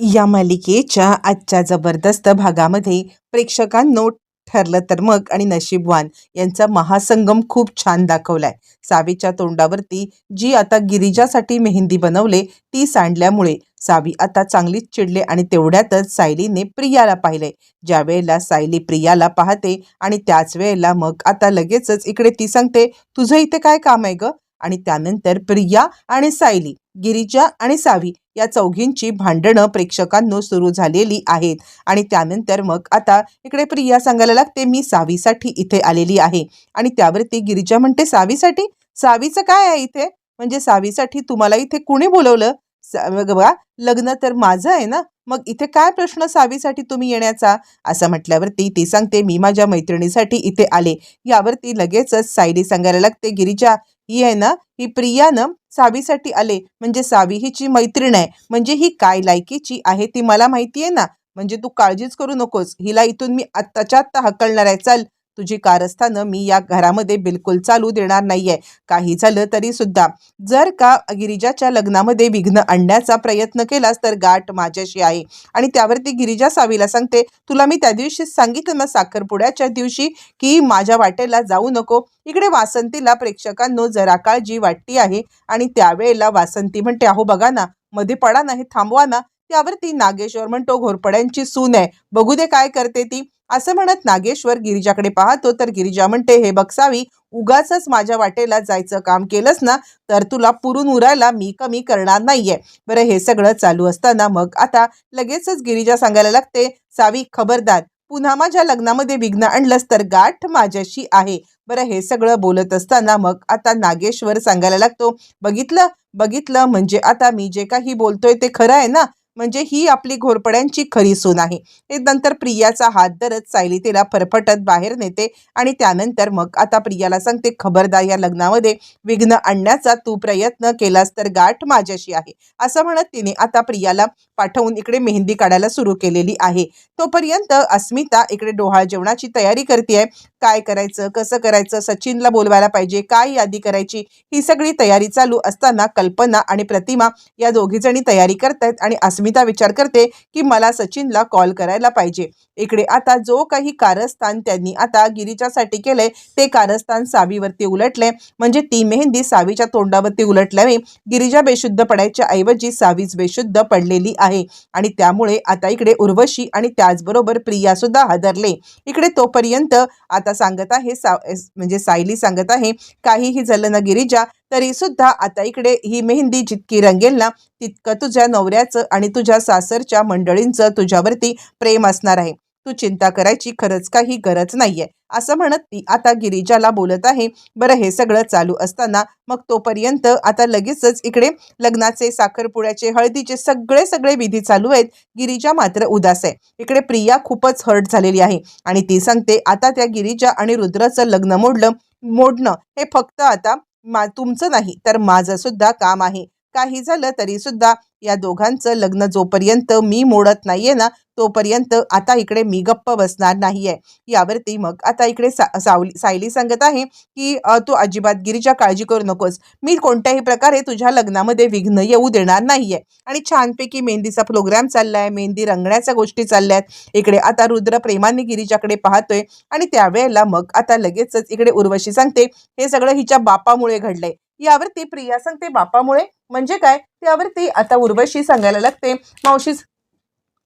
या मालिकेच्या आजच्या जबरदस्त भागामध्ये प्रेक्षकांनो ठरलं तर मग आणि नशीबवान यांचा महासंगम खूप छान दाखवलाय. सावीच्या तोंडावरती जी आता गिरिजासाठी मेहंदी बनवले ती सांडल्यामुळे सावी आता चांगलीच चिडले आणि तेवढ्यातच सायलीने प्रियाला पाहिले ज्या वेळेला सायली प्रियाला पाहते आणि त्याच वेळेला मग आता लगेचच इकडे ती सांगते तुझं इथे काय काम आहे ग? आणि त्यानंतर प्रिया आणि सायली गिरिजा आणि सावी या चौघींची भांडणं प्रेक्षकांनो सुरू झालेली आहेत. आणि त्यानंतर मग आता इकडे प्रिया सांगायला लागते मी सावीसाठी इथे आलेली आहे. आणि त्यावरती गिरिजा म्हणते सावीसाठी? सावीचं काय आहे इथे? म्हणजे सावीसाठी तुम्हाला इथे कुणी बोलवलं? बघा लग्न तर माझं आहे ना? मग इथे काय प्रश्न सावीसाठी तुम्ही येण्याचा? असं म्हटल्यावरती ती सांगते मी माझ्या मैत्रिणीसाठी इथे आले. यावरती लगेचच सायली सांगायला लागते गिरिजा ही आहे ना ही प्रियानं सावीसाठी आले. म्हणजे सावी हिची मैत्रीण आहे. म्हणजे ही काय लायकीची आहे ती मला माहिती आहे ना. म्हणजे तू काळजीच करू नकोस. हिला इथून मी आत्ताच्या आत्ता हकलणार आहे. चल. तुझी कारस्थानं मी या घरामध्ये बिलकुल चालू देणार नाहीये. काही झालं तरी सुद्धा. जर का गिरिजाच्या लग्नामध्ये विघ्न आणण्याचा प्रयत्न केलास तर गाठ माझ्याशी आहे. आणि त्यावरती गिरिजा सावीला सांगते तुला मी त्या दिवशी सांगितलं ना साखरपुड्याच्या दिवशी की माझ्या वाटेला जाऊ नको. इकडे वासंतीला प्रेक्षकांनो जरा काळजी वाटती आहे आणि त्यावेळेला वासंती म्हणते अहो बघा ना मध्ये पडा ना हे थांबवा ना. त्यावरती नागेश्वर म्हणतो घोरपड्यांची सून आहे. बघू दे काय करते ती. असं म्हणत नागेश्वर गिरिजाकडे पाहतो तर गिरिजा म्हणते हे बघसावी उगाच माझ्या वाटेला जायचं काम केलंस ना तर तुला पुरून उरायला मी कमी करणार नाहीये. बरं हे सगळं चालू असताना मग आता लगेचच गिरिजा सांगायला लागते सावी खबरदार पुन्हा माझ्या लग्नामध्ये विघ्न आणलंस तर गाठ माझ्याशी आहे. बरं हे सगळं बोलत असताना मग आता नागेश्वर सांगायला लागतो बघितलं बघितलं म्हणजे आता मी जे काही बोलतोय ते खरं आहे ना म्हणजे ही आपली घोरपड्यांची खरी सून आहे. ते नंतर प्रियाचा हात धरत सायली तिला फरफटत बाहेर नेते आणि त्यानंतर मग आता प्रियाला सांगते खबरदार या लग्नामध्ये विघ्न आणण्याचा तू प्रयत्न केलास तर गाठ माझ्याशी आहे. असं म्हणत तिने आता प्रियाला पाठवून इकडे मेहंदी काढायला सुरू केलेली आहे. तोपर्यंत अस्मिता इकडे डोहाळ जेवणाची तयारी करते काय करायचं कसं करायचं सचिनला बोलवायला पाहिजे काय यादी करायची ही सगळी तयारी चालू असताना कल्पना आणि प्रतिमा या दोघीजणी तयारी करतायत आणि अस्मिता विचार करते की मला सचिनला कॉल करायला पाहिजे. इकडे आता जो काही कारस्थान त्यांनी आता गिरीजासाठी केलंय ते कारस्थान सावीवरती उलटले म्हणजे ती मेहंदी सावीच्या तोंडावरती उलटल्याने गिरिजा बेशुद्ध पडायच्या ऐवजी सावीच बेशुद्ध पडलेली आहे. आणि त्यामुळे आता इकडे उर्वशी आणि त्याचबरोबर प्रिया सुद्धा हादरले. इकडे तोपर्यंत आता सांगत आहे सा म्हणजे सायली सांगत आहे काहीही झालं ना गिरिजा तरी सुद्धा आता इकडे ही मेहंदी जितकी रंगेल ना तितकं तुझ्या नवऱ्याचं आणि तुझ्या सासरच्या मंडळींचं तुझ्यावरती प्रेम असणार आहे. तू चिंता करायची खरंच काही गरज नाहीये. असं म्हणत ती आता गिरिजाला बोलत आहे बरं हे सगळं चालू असताना मग तोपर्यंत आता लगेचच इकडे लग्नाचे साखरपुड्याचे हळदीचे सगळे सगळे विधी चालू आहेत. गिरिजा मात्र उदास आहे. इकडे प्रिया खूपच हर्ट झालेली आहे आणि ती सांगते आता त्या गिरिजा आणि रुद्राचं लग्न मोडलं मोडणं हे फक्त आता मा तुमचं नाही तर माझं सुद्धा काम आहे. काही झालं तरी सुद्धा या दोघांचं लग्न जोपर्यंत मी मोडत नाहीये ना तोपर्यंत आता इकडे मी गप्प बसणार नाहीये. यावरती मग आता इकडे सा सावली सायली सांगत आहे की तू अजिबात गिरीच्या काळजी करू नकोस. मी कोणत्याही प्रकारे तुझ्या लग्नामध्ये विघ्न येऊ देणार नाहीये. आणि छानपैकी मेहंदीचा प्रोग्राम चाललाय मेहंदी रंगण्याच्या गोष्टी चालल्यात. इकडे आता रुद्र प्रेमाने गिरीच्याकडे पाहतोय आणि त्यावेळेला मग आता लगेचच इकडे उर्वशी सांगते हे सगळं हिच्या बापामुळे घडलंय. यावरती प्रिया सांगते बापामुळे? म्हणजे काय? त्यावरती आता उर्वशी सांगायला लागते. मावशी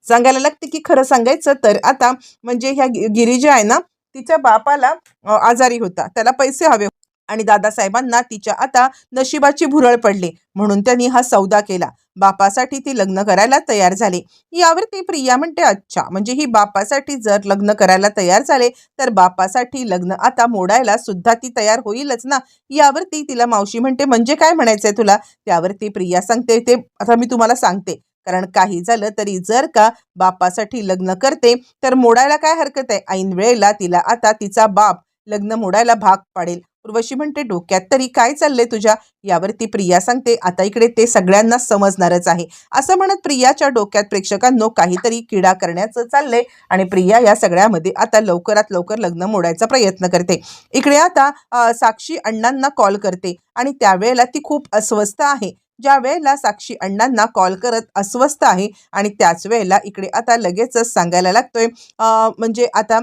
सांगायला लागते की खरं सांगायचं तर आता म्हणजे ह्या गि- गिरिजा आहे ना तिच्या बापाला आजारी होता. त्याला पैसे हवे आणि दादासाहेबांना तिच्या आता नशिबाची भुरळ पडली म्हणून त्यांनी हा सौदा केला. बापासाठी ती लग्न करायला तयार झाली. यावरती प्रिया म्हणते अच्छा म्हणजे ही बापासाठी जर लग्न करायला तयार झाले तर बापासाठी लग्न आता मोडायला सुद्धा ती तयार होईलच ना? यावरती तिला मावशी म्हणते म्हणजे काय म्हणायचंय तुला? त्यावरती प्रिया सांगते ते आता मी तुम्हाला सांगते. कारण काही झालं तरी जर का बापासाठी लग्न करते तर मोडायला काय हरकत आहे? ऐन वेळेला तिला आता तिचा बाप लग्न मोडायला भाग पाडेल. उर्वशी म्हणते डोक्यात तरी काय चाललंय तुझ्या? यावरती प्रिया सांगते आता इकडे ते सगळ्यांना समजणारच आहे. असं म्हणत प्रियाच्या डोक्यात प्रेक्षकांनो काहीतरी किडा करण्याचं चाललंय आणि प्रिया या सगळ्यामध्ये आता लवकरात लवकर लग्न मोडायचा प्रयत्न करते. इकडे आता साक्षी अण्णांना कॉल करते आणि त्यावेळेला ती खूप अस्वस्थ आहे. ज्या वेळेला साक्षी अण्णांना कॉल करत अस्वस्थ आहे आणि त्याच वेळेला इकडे आता लगेचच सांगायला लागतोय म्हणजे आता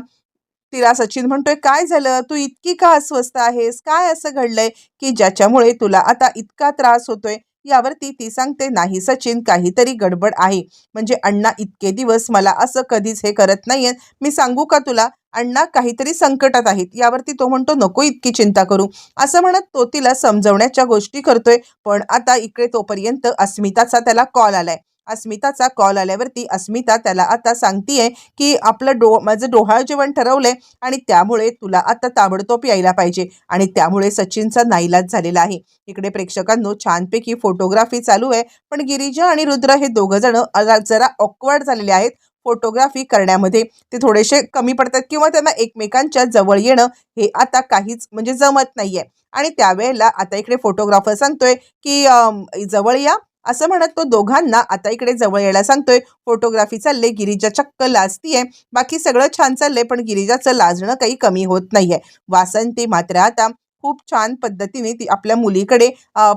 तिला सचिन म्हणतोय काय झालं? तू इतकी का अस्वस्थ आहेस? काय असं घडलंय की ज्याच्यामुळे तुला आता इतका त्रास होतोय? यावरती ती सांगते नाही सचिन काहीतरी गडबड आहे. म्हणजे अण्णा इतके दिवस मला असं कधीच हे करत नाहीये मी सांगू का तुला? अण्णा काहीतरी संकटात आहेत. यावरती तो म्हणतो नको इतकी चिंता करू. असं म्हणत तो तिला समजवण्याच्या गोष्टी करतोय. पण आता इकडे तोपर्यंत अस्मिताचा त्याला कॉल आलाय. अस्मिताचा कॉल आल्यावरती अस्मिता त्याला आता सांगतीये की आपलं डो माझं डोहाळ जेवण ठरवलंय आणि त्यामुळे तुला आता ताबडतोब यायला पाहिजे आणि त्यामुळे सचिनचा नाईलाज झालेला आहे. इकडे प्रेक्षकांनो छानपैकी फोटोग्राफी चालू आहे पण गिरिजा आणि रुद्र हे दोघं जण जरा ऑकवर्ड झालेले आहेत. फोटोग्राफी करण्यामध्ये ते थोडेसे कमी पडतात किंवा त्यांना एकमेकांच्या जवळ येणं हे आता काहीच म्हणजे जमत नाहीये. आणि त्यावेळेला आता इकडे फोटोग्राफर सांगतोय की जवळ या असं म्हणत तो दोघांना आता इकडे जवळ यायला सांगतोय. फोटोग्राफी चालले गिरिजा चक्क लाजतीये. बाकी सगळं छान चाललंय पण गिरिजाचं लाजणं काही कमी होत नाहीये. वासंती मात्र आता खूप छान पद्धतीने ती आपल्या मुलीकडे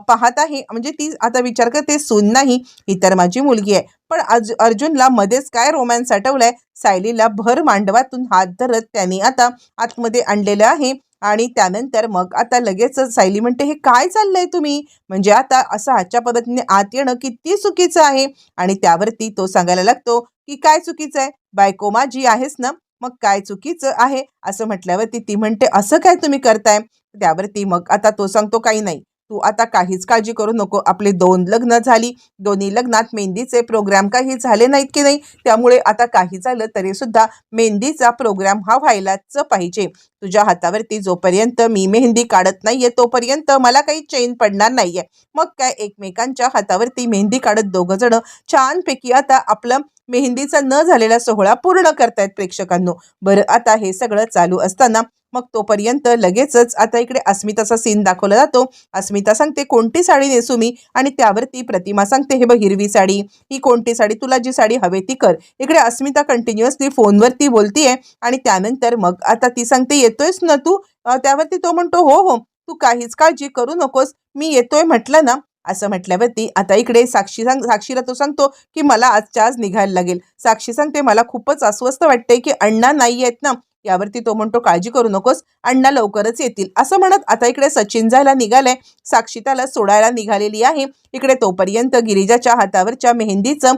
पाहत आहे. म्हणजे ती आता विचार करते सून नाही ही तर माझी मुलगी आहे. पण अर्ज अर्जुनला मध्येच काय रोमॅन्स आठवलाय? सायलीला भर मांडवातून हात धरत त्यांनी आता आतमध्ये आणलेलं आहे. आणि त्यानंतर मग आता लगेच सायली म्हणते हे काय चाललंय तुम्ही? म्हणजे आता असं आजच्या पद्धतीने आत येणं किती चुकीचं आहे? आणि त्यावरती तो सांगायला लागतो की काय चुकीचं आहे? बायको माझी आहेस ना? मग काय चुकीचं आहे? असं म्हटल्यावरती ती म्हणते असं काय तुम्ही करताय? त्यावरती मग आता तो सांगतो काही नाही. तू आता काहीच काळजी करू नको. आपले दोन लग्न झाली. दोन्ही लग्नात मेहंदीचे प्रोग्राम काही झाले नाहीत की नाही? त्यामुळे आता काही झालं तरी सुद्धा मेहंदीचा प्रोग्राम हा व्हायलाच पाहिजे. तुझ्या हातावरती जोपर्यंत मी मेहंदी काढत नाहीये तोपर्यंत मला काही चेन पडणार नाहीये. मग काय? एकमेकांच्या हातावरती मेहंदी काढत दोघं जण छानपैकी आता आपलं मेहंदीचा न झालेला सोहळा पूर्ण करतायत प्रेक्षकांनो. बरं आता हे सगळं चालू असताना मग तोपर्यंत लगेचच आता इकडे अस्मिताचा सीन दाखवला जातो. अस्मिता सांगते कोणती साडी नेसू मी? आणि त्यावरती प्रतिमा सांगते हे बघ हिरवी साडी. ही कोणती साडी? तुला जी साडी हवे ती कर. इकडे अस्मिता कंटिन्युअसली फोनवरती बोलतीये आणि त्यानंतर मग आता ती सांगते येतोयस ना तू? त्यावरती तो म्हणतो हो हो. तू काहीच काळजी करू नकोस. मी येतोय म्हटलं ना असं म्हटल्यावरती आता इकडे साक्षी सांग साक्षीला तो सांगतो की मला आजच्या आज निघायला लागेल. साक्षी सांगते मला खूपच अस्वस्थ वाटते की अण्णा नाही आहेत ना यावरती तो म्हणतो काळजी करू नकोस अण्णा लवकरच येतील. असं म्हणत आता इकडे सचिन जायला निघालाय. साक्षी त्याला सोडायला निघालेली आहे. इकडे तोपर्यंत गिरिजाच्या हातावरच्या मेहंदीचं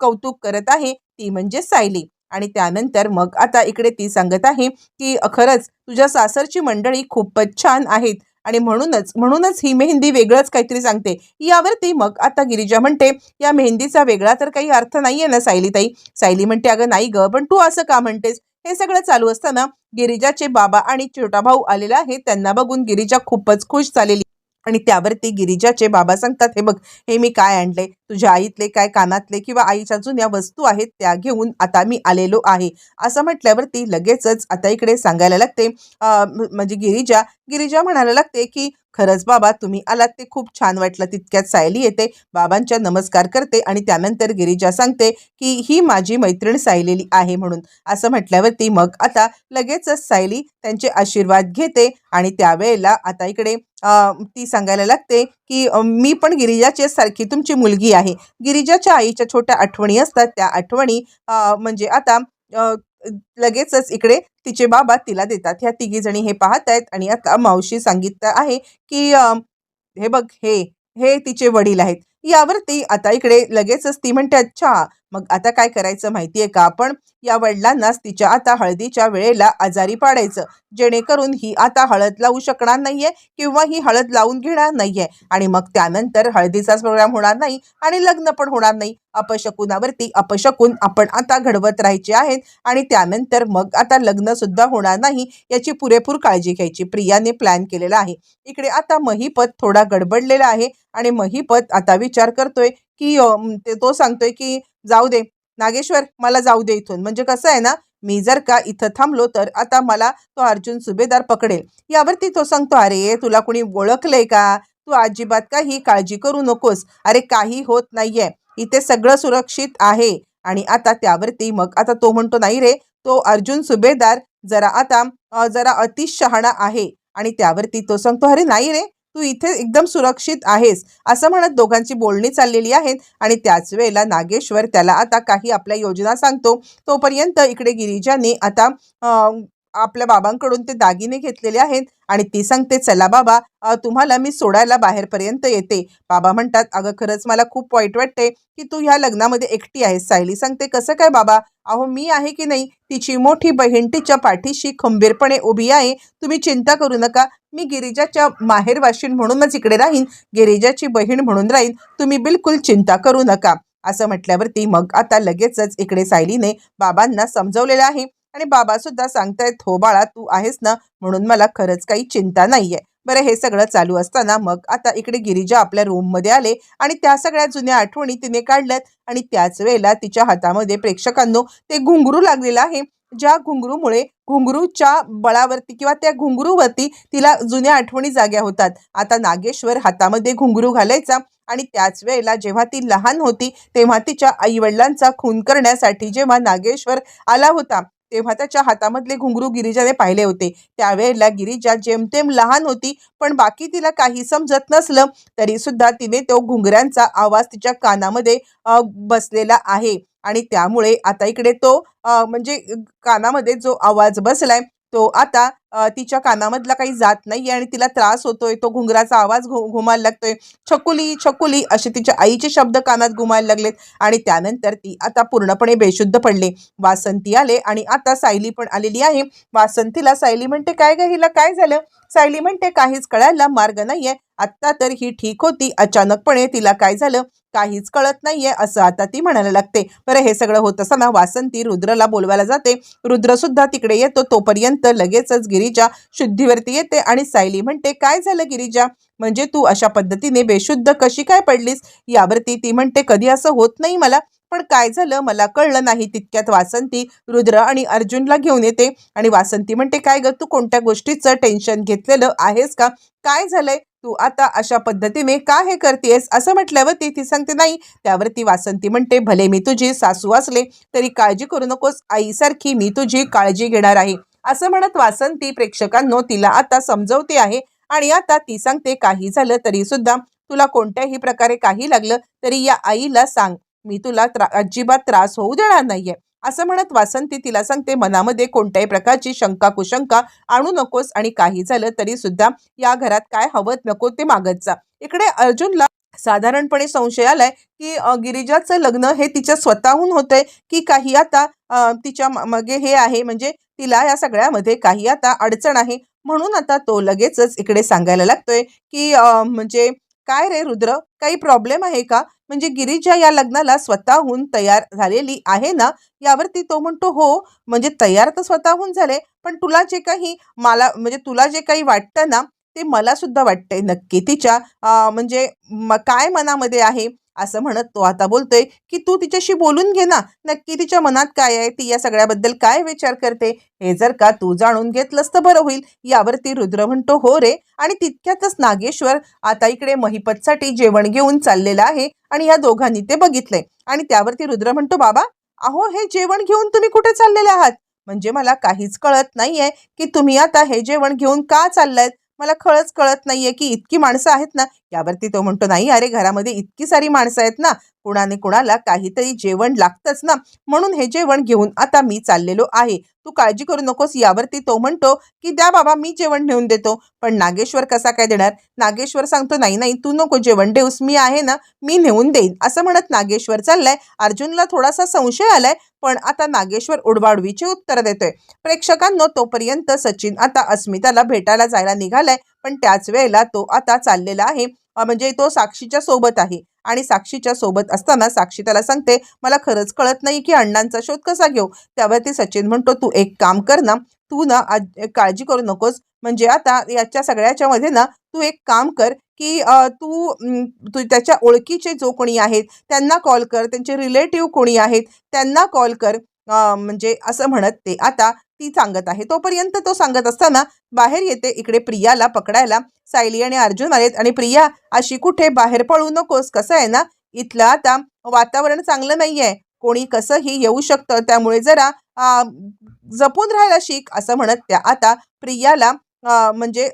कौतुक करत आहे. ती म्हणजे सायली. आणि त्यानंतर मग आता इकडे ती सांगत आहे की खरंच तुझ्या सासरची मंडळी खूपच छान आहेत. आणि म्हणूनच म्हणूनच ही मेहंदी वेगळंच काहीतरी सांगते. यावरती मग आता गिरिजा म्हणते या मेहंदीचा वेगळा तर काही अर्थ नाहीये ना सायलीताई. सायली म्हणते अगं नाही ग पण तू असं का म्हणतेस? हे सगळं चालू असताना गिरिजाचे बाबा आणि छोटा भाऊ आलेला आहे त्यांना बघून गिरिजा खूपच खुश झालेली आणि त्यावरती गिरिजाचे बाबा सांगतात हे बघ हे मी काय आणले तुझ्या आईतले काय कानातले किंवा आईच्या जुन्या वस्तू आहेत त्या घेऊन आता मी आलेलो आहे. असं म्हटल्यावरती लगेचच आता इकडे सांगायला लागते. म्हणजे गिरिजा गिरिजा म्हणायला लागते की खरंच बाबा तुम्ही आलात ते खूप छान वाटलं. तितक्यात सायली येते बाबांच्या नमस्कार करते आणि त्यानंतर गिरिजा सांगते की ही माझी मैत्रीण सायलेली आहे म्हणून. असं म्हटल्यावरती मग आता लगेचच सायली त्यांचे आशीर्वाद घेते आणि त्यावेळेला आता इकडे ती सांगायला लागते की मी पण गिरिजाची सारखी तुमची मुलगी आहे. गिरिजाच्या आईच्या छोट्या आठवणी असतात. त्या आठवणी म्हणजे आता लगेचच इकडे तिचे बाबा तिला देतात. ह्या तिघी जणी हे पाहत आहेत आणि आता मावशी सांगितलं आहे की हे बघ हे हे तिचे वडील आहेत. यावरती आता इकडे लगेचच ती म्हणते अच्छा मग आता काय करायचं माहितीये का? आपण या वडिलांनाच तिच्या आता हळदीच्या वेळेला आजारी पाडायचं. जेणेकरून ही आता हळद लावू शकणार नाहीये किंवा ही हळद लावून घेणार नाहीये. आणि मग त्यानंतर हळदीचाच प्रोग्राम होणार नाही आणि लग्न पण होणार नाही. अपशकुनावरती अपशकुन आपण आता घडवत राहायचे आहेत आणि त्यानंतर मग आता लग्न सुद्धा होणार नाही याची पुरेपूर काळजी घ्यायची. प्रियाने प्लॅन केलेला आहे. इकडे आता महिपत थोडा गडबडलेला आहे आणि महिपत आता विचार करतोय की ते तो सांगतोय की जाऊ दे नागेश्वर मला जाऊ दे इथून. म्हणजे कसं आहे ना मी जर का इथं थांबलो तर आता मला तो अर्जुन सुभेदार पकडेल. यावरती तो सांगतो अरे तुला कुणी ओळखलंय का? तू अजिबात काही काळजी करू नकोस. अरे काही होत नाहीये. इथे सगळं सुरक्षित आहे. आणि आता त्यावरती मग आता तो म्हणतो नाही रे तो अर्जुन सुभेदार जरा आता जरा अतिशहाणा आहे. आणि त्यावरती तो सांगतो अरे नाही रे तू इथे एकदम सुरक्षित आहेस असं म्हणत दोघांची बोलणी चाललेली आहेत आणि त्याच वेळेला नागेश्वर त्याला आता काही आपल्या योजना सांगतो. तोपर्यंत इकडे गिरिजाने आता आपल्या बाबांकडून ते दागिने घेतलेले आहेत आणि ती सांगते चला बाबा तुम्हाला मी सोडायला बाहेरपर्यंत येते. बाबा म्हणतात अगं खरंच मला खूप वाईट वाटते की तू ह्या लग्नामध्ये एकटी आहेस. सायली सांगते कसं काय बाबा? अहो मी आहे की नाही? तिची मोठी बहीण तिच्या पाठीशी खंबीरपणे उभी आहे. तुम्ही चिंता करू नका. मी गिरिजाच्या माहेरवाशीण म्हणूनच इकडे राहीन. गिरिजाची बहीण म्हणून राहीन. तुम्ही बिलकुल चिंता करू नका. असं म्हटल्यावरती मग आता लगेचच इकडे सायलीने बाबांना समजवलेलं आहे. आणि बाबा सुद्धा सांगतायत हो बाळा तू आहेस ना म्हणून मला खरंच काही चिंता नाहीये. बरं हे सगळं चालू असताना मग आता इकडे गिरिजा आपल्या रूममध्ये आले आणि त्या सगळ्या जुन्या आठवणी तिने काढल्यात आणि त्याच वेळेला तिच्या हातामध्ये प्रेक्षकांनो ते घुंगरू लागलेलं आहे. ज्या घुंगरूमुळे घुंगरूच्या बळावरती किंवा त्या घुंगरूवरती तिला जुन्या आठवणी जाग्या होतात. आता नागेश्वर हातामध्ये घुंगरू घालायचा आणि त्याच वेळेला जेव्हा ती लहान होती तेव्हा तिच्या आईवडिलांचा खून करण्यासाठी जेव्हा नागेश्वर आला होता. तेव्हा त्याच्या हातामधले घुंगरू गिरिजाने पाहिले होते. त्यावेळेला गिरिजा जेमतेम लहान होती पण बाकी तिला काही समजत नसलं तरी सुद्धा तिने तो घुंगऱ्यांचा आवाज तिच्या कानामध्ये बसलेला आहे. आणि त्यामुळे आता इकडे तो म्हणजे कानामध्ये जो आवाज बसलाय तो आता तिच्या कानामधला काही जात नाहीये आणि तिला त्रास होतोय तो घुंगराचा आवाज घु घुमायला लागतोय. छकुली छकुली असे तिच्या आईचे शब्द कानात घुमायला लागलेत आणि त्यानंतर ती आता पूर्णपणे बेशुद्ध पडले. वासंती आले आणि आता सायली पण आलेली आहे. वासंतीला सायली म्हणते काय ग हिला काय झालं? सायली म्हणते काहीच कळायला मार्ग नाहीये. आत्ता तर ही ठीक होती. अचानकपणे तिला काय झालं? काहीच कळत नाहीये असं आता ती म्हणायला लागते. बरं हे सगळं होत असताना वासंती रुद्रला बोलवायला जाते. रुद्र सुद्धा तिकडे येतो. तोपर्यंत लगेचच गिरीजा शुद्धीवरती येते आणि सायली म्हणते काय झालं गिरीजा? म्हणजे तू अशा पद्धतीने बेशुद्ध कशी काय पडलीस? यावरती ती म्हणते कधी असं होत नाही मला पण काय झालं मला कळलं नाही. तितक्यात वासंती रुद्र आणि अर्जुनला घेऊन येते आणि वासंती म्हणते काय ग तू कोणत्या गोष्टीचं टेन्शन घेतलेलं आहेस का? काय झालंय? तू आता अशा पद्धतीने का हे करतेस असं म्हटल्यावर ती ती सांगते नाही. त्यावरती वासंती म्हणते भले मी तुझी सासू असले तरी काळजी करू नकोस. आईसारखी मी तुझी काळजी घेणार आहे. असं म्हणत वासंती प्रेक्षकांनो तिला आता समजवते आहे आणि आता ती सांगते काही झालं तरी सुद्धा तुला कोणत्याही प्रकारे काही लागलं तरी या आईला सांग. मी तुला त्रा अजिबात त्रास होऊ देणार नाहीये. असं म्हणत वासंती तिला सांगते मनामध्ये कोणत्याही प्रकारची शंका कुशंका आणू नकोस आणि काही झालं तरी सुद्धा या घरात काय हवं नको ते मागत जा. इकडे अर्जुनला साधारणपणे संशय आलाय की गिरिजाचं लग्न हे तिच्या स्वतःहून होतंय की काही आता तिच्या म- मागे हे आहे म्हणजे तिला या सगळ्यामध्ये काही आता अडचण आहे. म्हणून आता तो लगेचच इकडे सांगायला लागतोय की म्हणजे काय रे रुद्र काही प्रॉब्लेम आहे का? म्हणजे गिरीजा या लग्नाला स्वतःहून तयार झालेली आहे ना? यावरती तो म्हणतो हो म्हणजे तयार तर स्वतःहून झाले पण तुला जे काही मला म्हणजे तुला जे काही वाटतं ना ते मला सुद्धा वाटतंय नक्की. तिच्या म्हणजे म- काय मनामध्ये आहे असं म्हणत तो आता बोलतोय की तू तिच्याशी बोलून घे ना. नक्की तिच्या मनात काय आहे ती या सगळ्याबद्दल काय विचार करते हे जर का तू जाणून घेतलंस तर बरं होईल. यावरती रुद्र म्हणतो हो रे. आणि तितक्यातच नागेश्वर आता इकडे महिपतसाठी जेवण घेऊन चाललेलं आहे आणि या दोघांनी ते बघितलंय. आणि त्यावरती रुद्र म्हणतो बाबा अहो हे जेवण घेऊन तुम्ही कुठे चाललेले आहात? म्हणजे मला काहीच कळत नाहीये की तुम्ही आता हे जेवण घेऊन का चाललायत? मला खरंच कळत नाहीये की इतकी माणसं आहेत ना यावरती तो म्हणतो नाही अरे घरामध्ये इतकी सारी माणसं आहेत ना कुणाने कुणाला काहीतरी जेवण लागतंच ना म्हणून हे जेवण घेऊन आता मी चाललेलो आहे. तू काळजी करू नकोस. यावरती तो म्हणतो की द्या बाबा मी जेवण नेऊन देतो. पण नागेश्वर कसा काय देणार? नागेश्वर सांगतो नाही नाही तू नको जेवण देऊस मी आहे ना मी नेऊन देईन. असं म्हणत नागेश्वर चाललाय. अर्जुनला थोडासा संशय आलाय पण आता नागेश्वर उडवाउडवीचे उत्तर देतोय. प्रेक्षकांनो तोपर्यंत सचिन आता अस्मिताला भेटायला जायला निघालाय. पण त्याच वेळेला तो आता चाललेला आहे. म्हणजे तो साक्षीच्या सोबत आहे. आणि साक्षीच्या सोबत असताना साक्षी त्याला सांगते मला खरंच कळत नाही की अण्णांचा शोध कसा घेऊ. त्यावरती सचिन म्हणतो तू एक काम कर ना तू ना आज- काळजी करू नकोस. म्हणजे आता याच्या सगळ्याच्या मध्ये ना तू एक काम कर की तू तू त्याच्या ओळखीचे जो कोणी आहेत त्यांना कॉल कर. त्यांचे रिलेटिव्ह कोणी आहेत त्यांना कॉल कर. म्हणजे असं म्हणत ते. आता ती सांगत आहे. तोपर्यंत तो सांगत असताना बाहेर येते इकडे प्रियाला पकडायला. सायली आणि अर्जुन आलेत आणि प्रिया अशी कुठे बाहेर पळू नकोस कसं आहे ना? इथलं आता वातावरण चांगलं नाहीये. कोणी कसंही येऊ शकतं त्यामुळे जरा जपून राहायला शिक असं म्हणत त्या. आता प्रियाला म्हणजे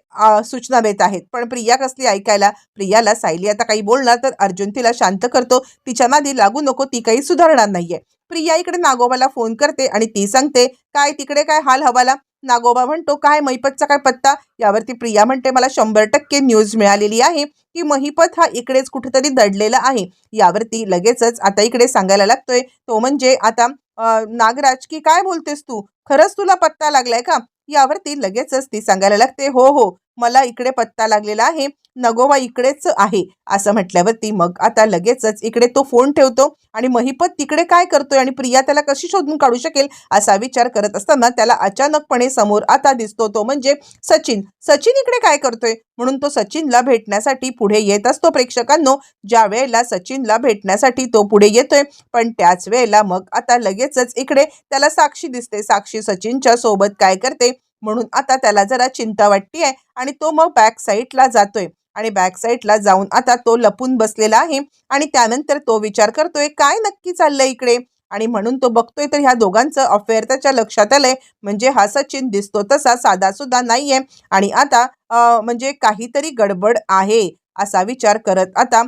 सूचना देत आहेत. पण प्रिया कसली ऐकायला? प्रियाला सायली आता काही बोलणार तर अर्जुन तिला शांत करतो. तिच्या नादी लागू नको ती काही सुधारणार नाहीये. प्रिया इकडे नागोबाला फोन करते आणि ती सांगते काय तिकडे काय हाल हवाला? नागोबा म्हणतो काय महिपतचा काय पत्ता? यावरती प्रिया म्हणते मला शंभर टक्के न्यूज मिळालेली आहे की महिपत हा इकडेच कुठेतरी दडलेला आहे. यावरती लगेचच आता इकडे सांगायला लागतोय तो म्हणजे आता नागराज की काय बोलतेस तू? खरंच तुला पत्ता लागलाय का? यावरती लगेचच ती सांगायला लागते हो हो मला इकडे पत्ता लागलेला आहे नगोबा इकडेच आहे असं म्हटल्यावरती मग आता लगेचच इकडे तो फोन ठेवतो आणि महिपत तिकडे काय करतोय आणि प्रिया त्याला कशी शोधून काढू शकेल असा विचार करत असताना त्याला अचानकपणे समोर आता दिसतो तो म्हणजे सचिन. सचिन इकडे काय करतोय? म्हणून तो सचिनला भेटण्यासाठी पुढे येत असतो प्रेक्षकांनो. ज्या वेळेला सचिनला भेटण्यासाठी तो पुढे येतोय पण त्याच वेळेला मग आता लगेचच इकडे त्याला साक्षी दिसते. साक्षी सचिनच्या सोबत काय करते? म्हणून आता त्याला जरा चिंता वाटते आणि तो मग बॅक साईडला जातोय. आणि बॅक साईडला जाऊन आता तो लपून बसलेला आहे आणि त्यानंतर तो विचार करतोय काय नक्की चाललंय इकडे? आणि म्हणून तो बघतोय तर ह्या दोघांचं अफेअर त्याच्या लक्षात आलंय. म्हणजे हा सचिन दिसतो तसा साधा सुद्धा नाहीये. आणि आता म्हणजे काहीतरी गडबड आहे. असा विचार करत. आता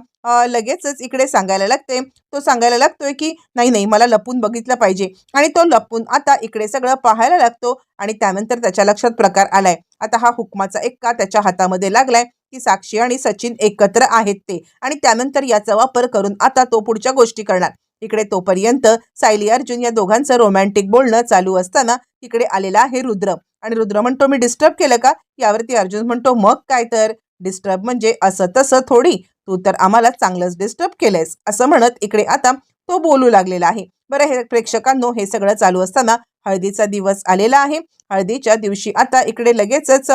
लगेचच इकडे सांगायला लागते. तो सांगायला लागतोय की नाही नाही मला लपून बघितलं पाहिजे. आणि तो लपून आता इकडे सगळं पाहायला लागतो आणि त्यानंतर त्याच्या लक्षात प्रकार आलाय. आता हा हुकमाचा एक्का त्याच्या हातामध्ये लागलाय की साक्षी आणि सचिन एकत्र आहेत ते. आणि त्यानंतर याचा वापर करून आता तो पुढच्या गोष्टी करणार. इकडे तोपर्यंत सायली अर्जुन या दोघांचं रोमॅन्टिक बोलणं चालू असताना तिकडे आलेला आहे रुद्र. आणि रुद्र म्हणतो मी डिस्टर्ब केलं का? यावरती अर्जुन म्हणतो मग काय तर? डिस्टर्ब म्हणजे असं तसं थोडी तू तर आम्हाला चांगलंच डिस्टर्ब केलंयस असं म्हणत इकडे आता तो बोलू लागलेला आहे. बरं हे प्रेक्षकांनो हे सगळं चालू असताना हळदीचा दिवस आलेला आहे. हळदीच्या दिवशी आता इकडे लगेचच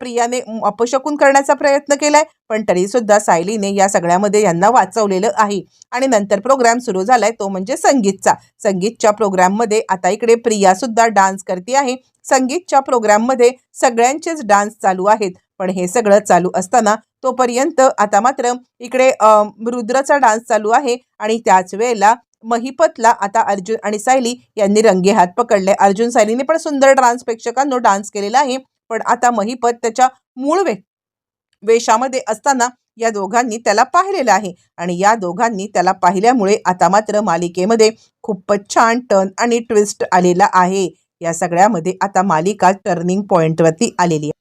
प्रियाने अपशकून करण्याचा प्रयत्न केलाय पण तरीसुद्धा सायलीने या सगळ्यामध्ये यांना वाचवलेलं आहे. आणि नंतर प्रोग्राम सुरू झालाय तो म्हणजे संगीतचा. संगीतच्या प्रोग्राममध्ये आता इकडे प्रिया सुद्धा डान्स करते आहे. संगीतच्या प्रोग्राममध्ये सगळ्यांचेच डान्स चालू आहेत पण हे सगळं चालू असताना तोपर्यंत आता मात्र इकडे रुद्रचा डान्स चालू आहे आणि त्याच वेळेला महिपतला आता अर्जुन आणि सायली यांनी रंगे हात पकडले अर्जुन सायलीने पण सुंदर डान्स प्रेक्षकांनो डान्स केलेला आहे. पण आता महिपत त्याच्या मूळ वे वेशामध्ये असताना या दोघांनी त्याला पाहिलेलं आहे. आणि या दोघांनी त्याला पाहिल्यामुळे आता मात्र मालिकेमध्ये खूपच छान टर्न आणि ट्विस्ट आलेला आहे. या सगळ्यामध्ये आता मालिका टर्निंग पॉईंटवरती आलेली आहे.